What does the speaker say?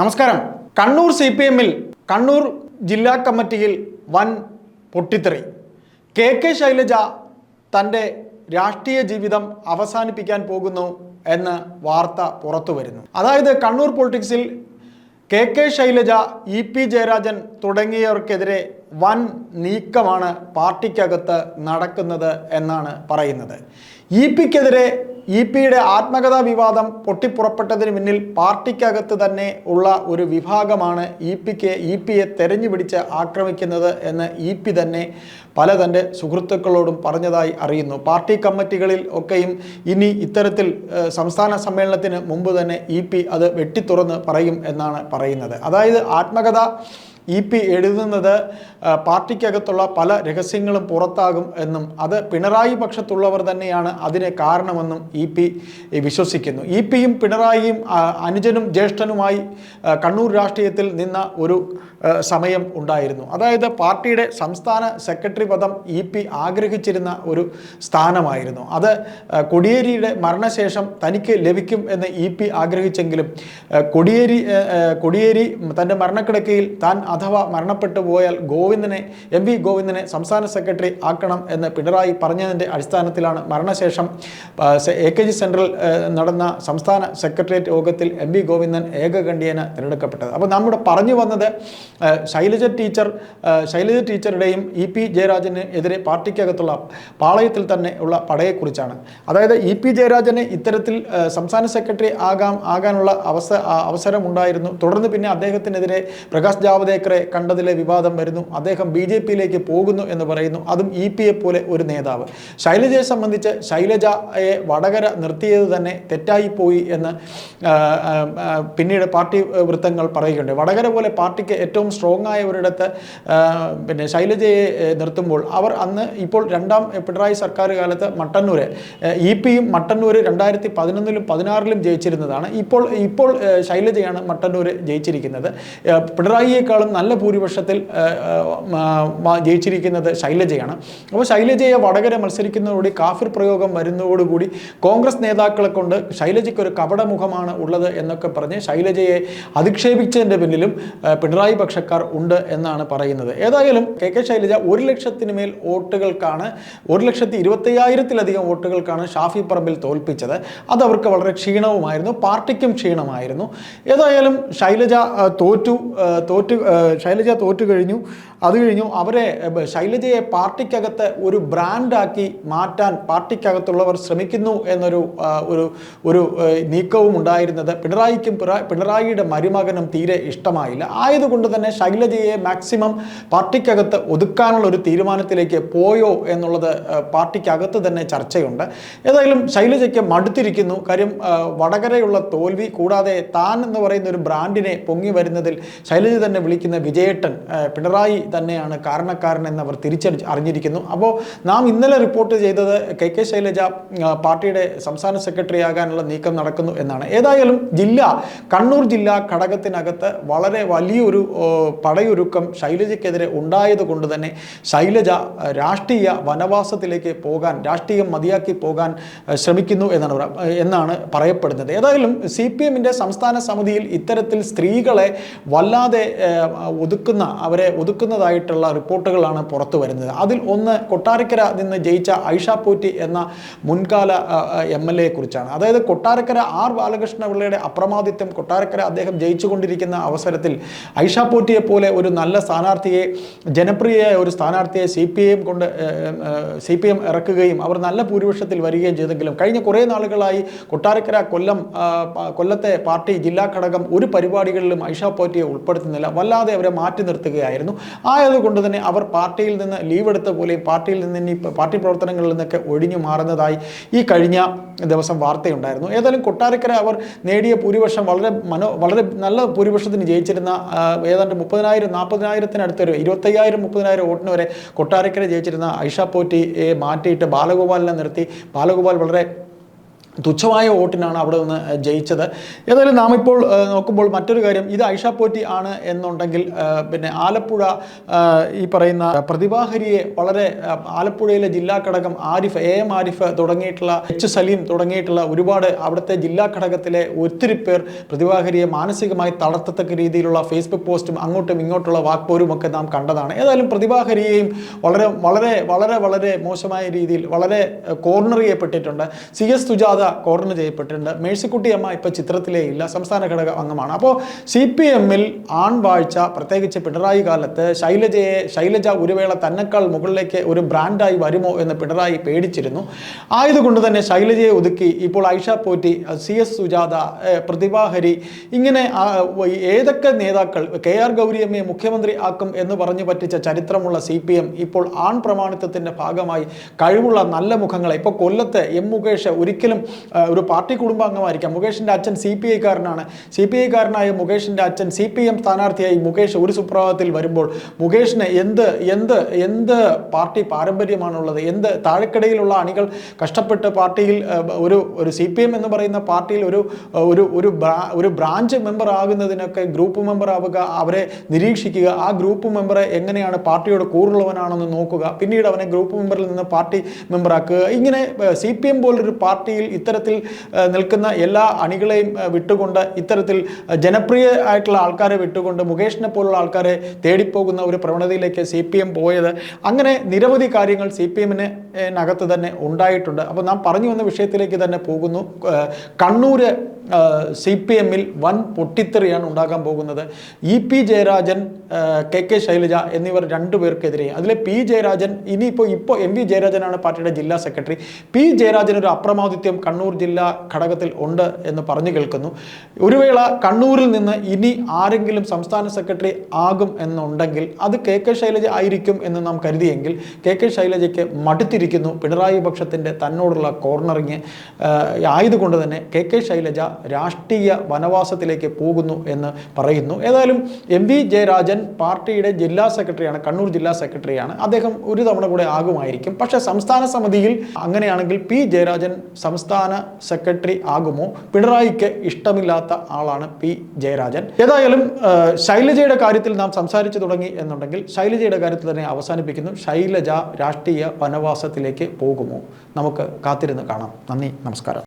നമസ്കാരം. Kannur C P എമ്മിൽ കണ്ണൂർ ജില്ലാ കമ്മിറ്റിയിൽ വൻ പൊട്ടിത്തെറി. കെ കെ ശൈലജ തന്റെ രാഷ്ട്രീയ ജീവിതം അവസാനിപ്പിക്കാൻ പോകുന്നു എന്ന് വാർത്ത പുറത്തു വരുന്നു. അതായത് Kannur പൊളിറ്റിക്സിൽ K K Shailaja E P Jayarajan തുടങ്ങിയവർക്കെതിരെ വൻ നീക്കമാണ് പാർട്ടിക്കകത്ത് നടക്കുന്നത് എന്നാണ് പറയുന്നത്. ഇ പിക്കെതിരെ ഇ പിയുടെ ആത്മകഥാ വിവാദം പൊട്ടിപ്പുറപ്പെട്ടതിന് പിന്നിൽ പാർട്ടിക്കകത്ത് തന്നെ ഉള്ള ഒരു വിഭാഗമാണ് ഇ പിക്ക് ഇ പിയെ തെരഞ്ഞു പിടിച്ച് ആക്രമിക്കുന്നത് എന്ന് ഇ പി തന്നെ പല തന്റെ സുഹൃത്തുക്കളോടും പറഞ്ഞതായി അറിയുന്നു. പാർട്ടി കമ്മിറ്റികളിൽ ഒക്കെയും ഇനി ഇത്തരത്തിൽ സംസ്ഥാന സമ്മേളനത്തിന് മുമ്പ് തന്നെ ഇ പി അത് വെട്ടിത്തുറന്ന് പറയും എന്നാണ് പറയുന്നത്. അതായത് ആത്മകഥ ഇ പി എഴുതുന്നത് പാർട്ടിക്കകത്തുള്ള പല രഹസ്യങ്ങളും പുറത്താകും എന്നും അത് പിണറായി പക്ഷത്തുള്ളവർ തന്നെയാണ് അതിന് കാരണമെന്നും ഇ പി വിശ്വസിക്കുന്നു. ഇ പിയും പിണറായിയും അനുജനും ജ്യേഷ്ഠനുമായി കണ്ണൂർ രാഷ്ട്രീയത്തിൽ നിന്ന ഒരു സമയം ഉണ്ടായിരുന്നു. അതായത് പാർട്ടിയുടെ സംസ്ഥാന സെക്രട്ടറി പദം ഇ പി ആഗ്രഹിച്ചിരുന്ന ഒരു സ്ഥാനമായിരുന്നു. അത് കൊടിയേരിയുടെ മരണശേഷം തനിക്ക് ലഭിക്കും എന്ന് ഇ പി ആഗ്രഹിച്ചെങ്കിലും കൊടിയേരി കൊടിയേരി തന്റെ മരണക്കിടക്കയിൽ താൻ അഥവാ മരണപ്പെട്ടു പോയാൽ ഗോവിന്ദനെ എം വി ഗോവിന്ദനെ സംസ്ഥാന സെക്രട്ടറി ആക്കണം എന്ന് പിണറായി പറഞ്ഞതിന്റെ അടിസ്ഥാനത്തിലാണ് മരണശേഷം എ കെ ജി സെൻട്രൽ നടന്ന സംസ്ഥാന സെക്രട്ടേറിയറ്റ് യോഗത്തിൽ എം വി ഗോവിന്ദൻ ഏകകണ്ഠ്യേന തിരഞ്ഞെടുക്കപ്പെട്ടത്. അപ്പോൾ നമ്മുടെ പറഞ്ഞു വന്നത് ശൈലജ ടീച്ചർ ശൈലജ ടീച്ചറുടെയും ഇ പി ജയരാജന് എതിരെ പാർട്ടിക്കകത്തുള്ള പാളയത്തിൽ തന്നെ ഉള്ള പടയെക്കുറിച്ചാണ്. അതായത് ഇ പി ജയരാജന് ഇത്തരത്തിൽ സംസ്ഥാന സെക്രട്ടറി ആകാം ആകാനുള്ള അവസ അവസരമുണ്ടായിരുന്നു. തുടർന്ന് പിന്നെ അദ്ദേഹത്തിനെതിരെ പ്രകാശ് ജാവദേക്കറെ കണ്ടതിലെ വിവാദം വരുന്നു. അദ്ദേഹം ബി ജെ പിയിലേക്ക് പോകുന്നു എന്ന് പറയുന്നു. അതും ഇ പി എ പോലെ ഒരു നേതാവ്. ശൈലജയെ സംബന്ധിച്ച് ശൈലജയെ വടകര നിർത്തിയത് തന്നെ തെറ്റായിപ്പോയി എന്ന് ആ, ആ, ആ, പിന്നീട് പാർട്ടി വൃത്തങ്ങൾ പറയുകയുണ്ട്. വടകര പോലെ പാർട്ടിക്ക് ഏറ്റവും സ്ട്രോങ് ആയ ഒരിടത്ത് പിന്നെ ശൈലജയെ നിർത്തുമ്പോൾ അവർ അന്ന് ഇപ്പോൾ രണ്ടാം പിണറായി സർക്കാർ കാലത്ത് മട്ടന്നൂര് ഇ പിയും മട്ടന്നൂര് രണ്ടായിരത്തി പതിനൊന്നിലും പതിനാറിലും ജയിച്ചിരുന്നതാണ്. ഇപ്പോൾ ഇപ്പോൾ ശൈലജയാണ് മട്ടന്നൂര് ജയിച്ചിരിക്കുന്നത്. പിണറായിയേക്കാളും നല്ല ഭൂരിപക്ഷത്തിൽ ജയിച്ചിരിക്കുന്നത് ശൈലജയാണ്. അപ്പോൾ ശൈലജയെ വടകര മത്സരിക്കുന്നതോടുകൂടി കാഫിർ പ്രയോഗം വരുന്നതോടുകൂടി കോൺഗ്രസ് നേതാക്കളെ കൊണ്ട് ശൈലജയ്ക്ക് ഒരു കപടമുഖമാണ് ഉള്ളത് എന്നൊക്കെ പറഞ്ഞ് ശൈലജയെ അധിക്ഷേപിച്ചതിന്റെ പിന്നിലും പിണറായി പക്ഷക്കാർ ഉണ്ട് എന്നാണ് പറയുന്നത്. ഏതായാലും കെ കെ ശൈലജ ഒരു ലക്ഷത്തിന് മേൽ വോട്ടുകൾക്കാണ് ഒരു ലക്ഷത്തി ഇരുപത്തയ്യായിരത്തിലധികം വോട്ടുകൾക്കാണ് ഷാഫി പറമ്പിൽ തോൽപ്പിച്ചത്. അത് അവർക്ക് വളരെ ക്ഷീണവുമായിരുന്നു പാർട്ടിക്കും ക്ഷീണമായിരുന്നു. ഏതായാലും ശൈലജ തോറ്റു തോറ്റു ശൈലജ തോറ്റു കഴിഞ്ഞു. അത് കഴിഞ്ഞു അവരെ ശൈലജയെ പാർട്ടിക്കകത്ത് ഒരു ബ്രാൻഡാക്കി മാറ്റാൻ പാർട്ടിക്കകത്തുള്ളവർ ശ്രമിക്കുന്നു എന്നൊരു ഒരു ഒരു നീക്കവും ഉണ്ടായിരുന്നത് പിണറായിക്കും പിണറായിയുടെ മരുമകനും തീരെ ഇഷ്ടമായില്ല. ആയതുകൊണ്ട് തന്നെ ശൈലജയെ മാക്സിമം പാർട്ടിക്കകത്ത് ഒതുക്കാനുള്ള ഒരു തീരുമാനത്തിലേക്ക് പോയോ എന്നുള്ളത് പാർട്ടിക്കകത്ത് തന്നെ ചർച്ചയുണ്ട്. ഏതായാലും ശൈലജയ്ക്ക് മടുത്തിരിക്കുന്നു. കാര്യം വടകരയുള്ള തോൽവി കൂടാതെ താൻ എന്ന് പറയുന്ന ഒരു ബ്രാൻഡിനെ പൊങ്ങി വരുന്നതിൽ ശൈലജ തന്നെ വിളിക്കുന്ന വിജയേട്ടൻ പിണറായി തന്നെയാണ് കാരണക്കാരൻ എന്ന് അവർ തിരിച്ചടി അറിഞ്ഞിരിക്കുന്നു. അപ്പോൾ നാം ഇന്നലെ റിപ്പോർട്ട് ചെയ്തത് കെ കെ ശൈലജ പാർട്ടിയുടെ സംസ്ഥാന സെക്രട്ടറി ആകാനുള്ള നീക്കം നടക്കുന്നു എന്നാണ്. ഏതായാലും ജില്ല കണ്ണൂർ ജില്ലാ ഘടകത്തിനകത്ത് വളരെ വലിയൊരു പടയൊരുക്കം ശൈലജയ്ക്കെതിരെ ഉണ്ടായത് കൊണ്ട് തന്നെ ശൈലജ രാഷ്ട്രീയ വനവാസത്തിലേക്ക് പോകാൻ രാഷ്ട്രീയം മതിയാക്കി പോകാൻ ശ്രമിക്കുന്നു എന്നാണ് എന്നാണ് പറയപ്പെടുന്നത്. ഏതായാലും സി പി എമ്മിന്റെ സംസ്ഥാന സമിതിയിൽ ഇത്തരത്തിൽ സ്ത്രീകളെ വല്ലാതെ ഒതുക്കുന്ന അവരെ ഒതുക്കുന്നതായിട്ടുള്ള റിപ്പോർട്ടുകളാണ് പുറത്തു വരുന്നത്. അതിൽ ഒന്ന് കൊട്ടാരക്കര നിന്ന് ജയിച്ച ഐഷ പോറ്റി എന്ന മുൻകാല എം എൽ എയെ കുറിച്ചാണ്. അതായത് കൊട്ടാരക്കര ആർ ബാലകൃഷ്ണ പിള്ളയുടെ അപ്രമാദിത്യം കൊട്ടാരക്കര അദ്ദേഹം ജയിച്ചുകൊണ്ടിരിക്കുന്ന അവസരത്തിൽ ഐഷ പോറ്റിയെ പോലെ ഒരു നല്ല സ്ഥാനാർത്ഥിയെ ജനപ്രിയയായ ഒരു സ്ഥാനാർത്ഥിയെ സി പി എം കൊണ്ട് സി പി എം ഇറക്കുകയും അവർ നല്ല ഭൂരിപക്ഷത്തിൽ വരികയും ചെയ്തെങ്കിലും കഴിഞ്ഞ കുറേ നാളുകളായി കൊട്ടാരക്കര കൊല്ലം കൊല്ലത്തെ പാർട്ടി ജില്ലാ ഘടകം ഒരു പരിപാടികളിലും ഐഷ പോറ്റിയെ ഉൾപ്പെടുത്തുന്നില്ല. വല്ലാതെ അവരെ മാറ്റി നിർത്തുകയായിരുന്നു. ആയതുകൊണ്ട് തന്നെ അവർ പാർട്ടിയിൽ നിന്ന് ലീവ് എടുത്ത പോലെയും പാർട്ടിയിൽ നിന്ന് ഇനി പാർട്ടി പ്രവർത്തനങ്ങളിൽ നിന്നൊക്കെ ഒഴിഞ്ഞു മാറുന്നതായി ഈ കഴിഞ്ഞ ദിവസം വാർത്തയുണ്ടായിരുന്നു. ഏതായാലും കൊട്ടാരക്കര അവർ നേടിയ ഭൂരിപക്ഷം വളരെ മനോ വളരെ നല്ല ഭൂരിപക്ഷത്തിന് ജയിച്ചിരുന്ന ഏതാണ്ട് മുപ്പതിനായിരം നാൽപ്പതിനായിരത്തിനടുത്തൊരു ഇരുപത്തയ്യായിരം മുപ്പതിനായിരം വോട്ടിന് വരെ കൊട്ടാരക്കര ജയിച്ചിരുന്ന ഐഷ പോറ്റിയെ മാറ്റിയിട്ട് ബാലഗോപാലിനെ നിർത്തി. ബാലഗോപാൽ വളരെ തുച്ഛമായ വോട്ടിനാണ് അവിടെ നിന്ന് ജയിച്ചത്. ഏതായാലും നാം ഇപ്പോൾ നോക്കുമ്പോൾ മറ്റൊരു കാര്യം ഇത് ഐഷ പോറ്റി ആണ് എന്നുണ്ടെങ്കിൽ പിന്നെ ആലപ്പുഴ ഈ പറയുന്ന പ്രതിഭാഹരിയെ വളരെ ആലപ്പുഴയിലെ ജില്ലാ ഘടകം ആരിഫ് എ എം ആരിഫ് തുടങ്ങിയിട്ടുള്ള എച്ച് സലീം തുടങ്ങിയിട്ടുള്ള ഒരുപാട് അവിടുത്തെ ജില്ലാ ഘടകത്തിലെ ഒത്തിരി പേർ പ്രതിഭാഹരിയെ മാനസികമായി തളർത്തത്തക്ക രീതിയിലുള്ള ഫേസ്ബുക്ക് പോസ്റ്റും അങ്ങോട്ടും ഇങ്ങോട്ടുള്ള വാക്പോരും ഒക്കെ നാം കണ്ടതാണ്. ഏതായാലും പ്രതിഭാഹരിയെയും വളരെ വളരെ വളരെ വളരെ മോശമായ രീതിയിൽ വളരെ കോർണർ ചെയ്യപ്പെട്ടിട്ടുണ്ട്. സി എസ് സുജാത കോർണർ ചെയ്യപ്പെട്ടിട്ടുണ്ട്. മേഴ്സിക്കുട്ടി അമ്മ ഇപ്പോൾ ചിത്രത്തിലേ ഇല്ല. സംസ്ഥാന ഘടക അംഗമാണ്. അപ്പോൾ സി പി എമ്മിൽ ആൺവാഴ്ച പ്രത്യേകിച്ച് പിണറായി കാലത്ത് ശൈലജയെ ശൈലജ ഒരു വേള തന്നെക്കാൾ മുകളിലേക്ക് ഒരു ബ്രാൻഡായി വരുമോ എന്ന് പിണറായി പേടിച്ചിരുന്നു. ആയതുകൊണ്ട് തന്നെ ശൈലജയെ ഒതുക്കി ഇപ്പോൾ ഐഷ പോറ്റി സി എസ് സുജാത പ്രതിഭാഹരി ഇങ്ങനെ ഏതൊക്കെ നേതാക്കൾ കെ ആർ ഗൗരിയമ്മയെ മുഖ്യമന്ത്രി ആക്കും എന്ന് പറഞ്ഞു പറ്റിച്ച ചരിത്രമുള്ള സി പി എം ഇപ്പോൾ ആൺ പ്രമാണിത്വത്തിന്റെ ഭാഗമായി കഴിവുള്ള നല്ല മുഖങ്ങളെ. ഇപ്പോൾ കൊല്ലത്ത് എം മുകേഷ് ഒരിക്കലും ഒരു പാർട്ടി കുടുംബാംഗമായിരിക്കാം മുകേഷിന്റെ അച്ഛൻ സി പി ഐക്കാരനാണ്. സി പി ഐക്കാരനായ മുകേഷിന്റെ അച്ഛൻ സി പി എം സ്ഥാനാർത്ഥിയായി മുകേഷ് ഒരു സുപ്രഭാതത്തിൽ വരുമ്പോൾ മുകേഷിന് എന്ത് എന്ത് എന്ത് പാർട്ടി പാരമ്പര്യമാണുള്ളത്? എന്ത് താഴെക്കിടയിലുള്ള അണികൾ കഷ്ടപ്പെട്ട് പാർട്ടിയിൽ ഒരു ഒരു സി പി എം എന്ന് പറയുന്ന പാർട്ടിയിൽ ഒരു ഒരു ഒരു ഒരു ബ്രാഞ്ച് മെമ്പർ ആകുന്നതിനൊക്കെ ഗ്രൂപ്പ് മെമ്പർ ആവുക അവരെ നിരീക്ഷിക്കുക ആ ഗ്രൂപ്പ് മെമ്പറെ എങ്ങനെയാണ് പാർട്ടിയോട് കൂറുള്ളവനാണെന്ന് നോക്കുക പിന്നീട് അവനെ ഗ്രൂപ്പ് മെമ്പറിൽ നിന്ന് പാർട്ടി മെമ്പറാക്കുക ഇങ്ങനെ സി പി എം പോലൊരു പാർട്ടിയിൽ ഇത്തരത്തിൽ നിൽക്കുന്ന എല്ലാ അണികളെയും വിട്ടുകൊണ്ട് ഇത്തരത്തിൽ ജനപ്രിയ ആയിട്ടുള്ള ആൾക്കാരെ വിട്ടുകൊണ്ട് മുകേഷിനെ പോലുള്ള ആൾക്കാരെ തേടിപ്പോകുന്ന ഒരു പ്രവണതയിലേക്ക് സി പി എം പോയത്. അങ്ങനെ നിരവധി കാര്യങ്ങൾ സി പി എമ്മിന് നകത്ത് തന്നെ ഉണ്ടായിട്ടുണ്ട്. അപ്പോൾ നാം പറഞ്ഞു വന്ന വിഷയത്തിലേക്ക് തന്നെ പോകുന്നു. കണ്ണൂര് സി പി എമ്മിൽ വൻ പൊട്ടിത്തെറിയാണ് ഉണ്ടാകാൻ പോകുന്നത്. E P Jayarajan K K Shailaja എന്നിവർ രണ്ടു പേർക്കെതിരെ. അതിലെ പി ജയരാജൻ ഇനിയിപ്പോൾ ഇപ്പോൾ എം വി ജയരാജനാണ് പാർട്ടിയുടെ ജില്ലാ സെക്രട്ടറി. പി ജയരാജൻ ഒരു അപ്രമാദിത്യം കണ്ണൂർ ജില്ലാ ഘടകത്തിൽ ഉണ്ട് എന്ന് പറഞ്ഞു കേൾക്കുന്നു. ഒരു വേള കണ്ണൂരിൽ നിന്ന് ഇനി ആരെങ്കിലും സംസ്ഥാന സെക്രട്ടറി ആകും എന്നുണ്ടെങ്കിൽ അത് കെ കെ ശൈലജ ആയിരിക്കും എന്ന് നാം കരുതിയെങ്കിൽ കെ കെ ശൈലജയ്ക്ക് മടുത്തിരിക്കുന്നു പിണറായി പക്ഷത്തിന്റെ തന്നോടുള്ള കോർണറിങ് ആയതുകൊണ്ട് തന്നെ കെ കെ ശൈലജ രാഷ്ട്രീയ വനവാസത്തിലേക്ക് പോകുന്നു എന്ന് പറയുന്നു. ഏതായാലും എം വി ജയരാജൻ പാർട്ടിയുടെ ജില്ലാ സെക്രട്ടറിയാണ് കണ്ണൂർ ജില്ലാ സെക്രട്ടറിയാണ്. അദ്ദേഹം ഒരു തവണ കൂടെ ആകുമായിരിക്കും. പക്ഷേ സംസ്ഥാന സമിതിയിൽ അങ്ങനെയാണെങ്കിൽ പി ജയരാജൻ സംസ്ഥാന സെക്രട്ടറി ആകുമോ? പിണറായിക്ക് ഇഷ്ടമില്ലാത്ത ആളാണ് പി ജയരാജൻ. ഏതായാലും ശൈലജയുടെ കാര്യത്തിൽ നാം സംസാരിച്ചു തുടങ്ങി എന്നുണ്ടെങ്കിൽ ശൈലജയുടെ കാര്യത്തിൽ തന്നെ അവസാനിപ്പിക്കുന്നു. ശൈലജ രാഷ്ട്രീയ വനവാസത്തിലേക്ക് പോകുമോ? നമുക്ക് കാത്തിരുന്ന് കാണാം. നന്ദി നമസ്കാരം.